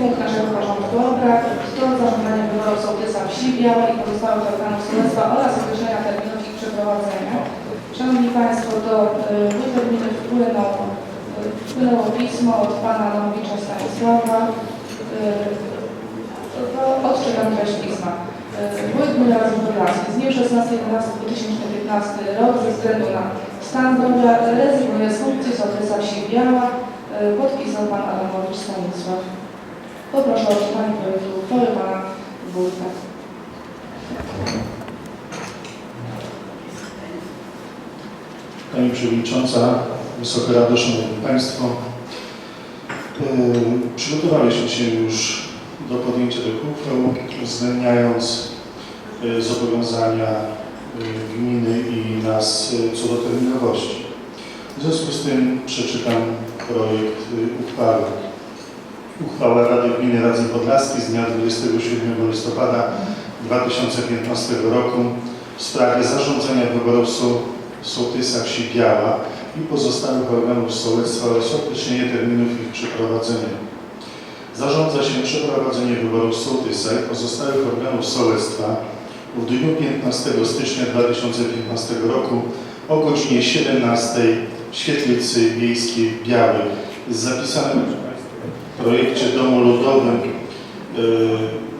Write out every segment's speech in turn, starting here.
punkt naszego porządku obrad to zarządzanie wyborów sołtysa wsi Białej i pozostałych organów sołectwa oraz określenia terminów ich przeprowadzenia. Szanowni Państwo, do y, gminy wpłynął, y, wpłynęło pismo od Pana Adamowicza Stanisława. Y, Odczytam treść pisma. Wójt Gminy Razem Podlaski z dnia 16.11.2015 rok ze względu na stan zdrowia rezygnuje z funkcji sołtysa wsi Biała. Podpisał Pan Adamowicz Stanisław. Poproszę o czytanie projektu uchwały Pana Wójta. Pani Przewodnicząca, Wysoka Rado, Szanowni Państwo. Przygotowaliśmy się już do podjęcia tych uchwał, uwzględniając yy, zobowiązania yy, gminy i nas yy, co do terminowości. W związku z tym przeczytam projekt uchwały. Uchwała Rady Gminy Radzeń Podlaskiej z dnia 27 listopada 2015 roku w sprawie zarządzania wyborów sołtysa wsi Biała i pozostałych organów sołectwa oraz określenie terminów ich przeprowadzenia. Zarządza się przeprowadzenie wyborów sołtysa i pozostałych organów sołectwa w dniu 15 stycznia 2015 roku o godzinie 17 w Świetlicy Wiejskiej Białej. Jest zapisane w projekcie domu ludowym yy,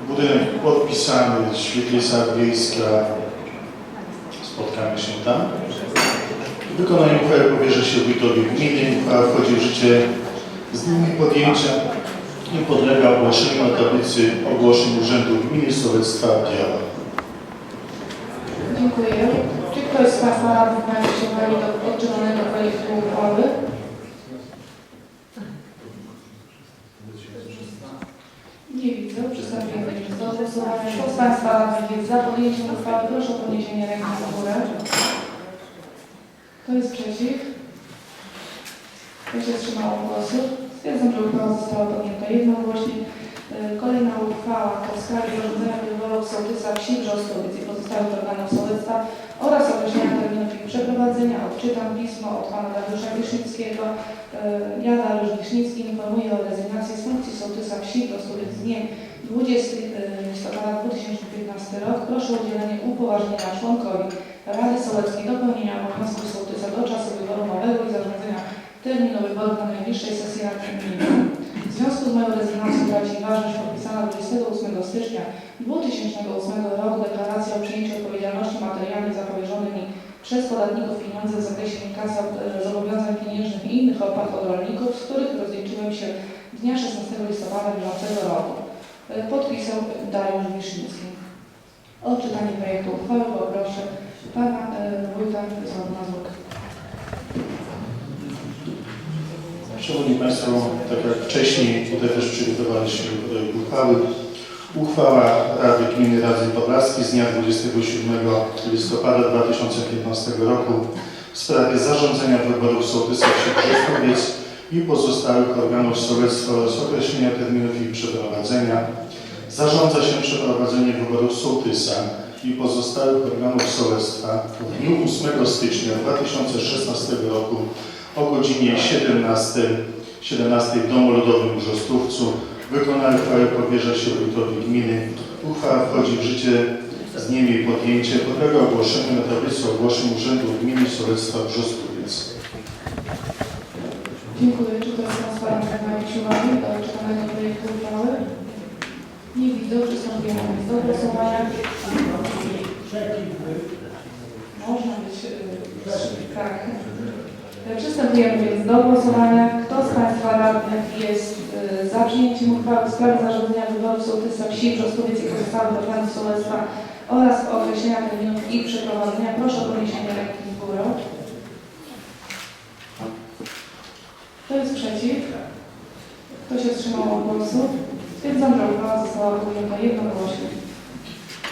budynek podpisany, Świetlica Wiejska, spotkamy się tam. Wykonanie uchwały powierza się wójtowi gminy. Uchwała wchodzi w życie z dniem podjęcia i podlega ogłoszeniu na tablicy ogłoszeń Urzędu Gminy Sołectwa Biała. Dziękuję. Czy ktoś z Państwa radnych ma uwagi do odczytanego projektu uchwały? Nie widzę. Przystępujemy do głosowania. Kto z Państwa jest za podjęciem uchwały? Proszę o podniesienie ręki na górę. Kto jest przeciw? Kto się wstrzymał głosu? Stwierdzam, że uchwała została podjęta jednogłośnie. Y, Kolejna uchwała w sprawie zarządzania wyborów sołtysa wsi Brzostowiec i pozostałych organów sołectwa oraz określenia terminów ich przeprowadzenia. Odczytam pismo od pana Dariusza Wisznickiego. Y, Ja, Dariusz Wisznicki, informuję o rezygnacji z funkcji sołtysa wsi Brzostowiec z dniem 20 listopada 2015 rok. Proszę o udzielenie upoważnienia członkowi Rady Sołeckiej do pełnienia obowiązków sołtysa do czasu wyboru nowego i zarządzenia terminu wyborów na najbliższej sesji Rady Gminy. W związku z moją rezygnacją traci ważność podpisana 28 stycznia 2008 roku przez podatników pieniądze w zakresie inkasa e, zobowiązań pieniężnych i innych opłat od rolników, z których rozliczyłem się dnia 16 listopada bieżącego roku. E, Podpisał Dariusz Wisznicki. O czytanie projektu uchwały poproszę pana e, wójta Mazurka. Szanowni Państwo, tak jak wcześniej, tutaj też przygotowaliśmy projekt uchwały. Uchwała Rady Gminy Radzeń Podlaskiej z dnia 27 listopada 2015 roku w sprawie zarządzania wyborów sołtysa wsi Brzestowiec i pozostałych organów sołectwa oraz określenia terminów ich przeprowadzenia. Zarządza się przeprowadzenie wyborów sołtysa i pozostałych organów sołectwa w dniu 8 stycznia 2016 roku o godzinie 17, 17 w Domu Ludowym w Brzostówcu. Wykonanie uchwały powierza się wójtowi gminy. Uchwała wchodzi w życie z dniem jej podjęcia. Podlega ogłoszeniu na tablicy ogłoszeń Urzędu Gminy Sołectwa Brzostowiec. Dziękuję. Czy ktoś z Państwa radnych ma jakieś uwagi do czytanego projektu uchwały? Nie widzę. Przystępujemy więc do głosowania. Można być yy, tak. E, Przystępujemy więc do głosowania. Kto z Państwa radnych jest za przyjęciem uchwały w sprawie zarządzania wyborów sołtysa wsi Brzostowiec i pozostałych organów sołectwa oraz określenia terminów ich przeprowadzenia? Proszę o podniesienie ręki w górę. Kto jest przeciw? Kto się wstrzymał od głosu? Stwierdzam, że uchwała została podjęta jednogłośnie.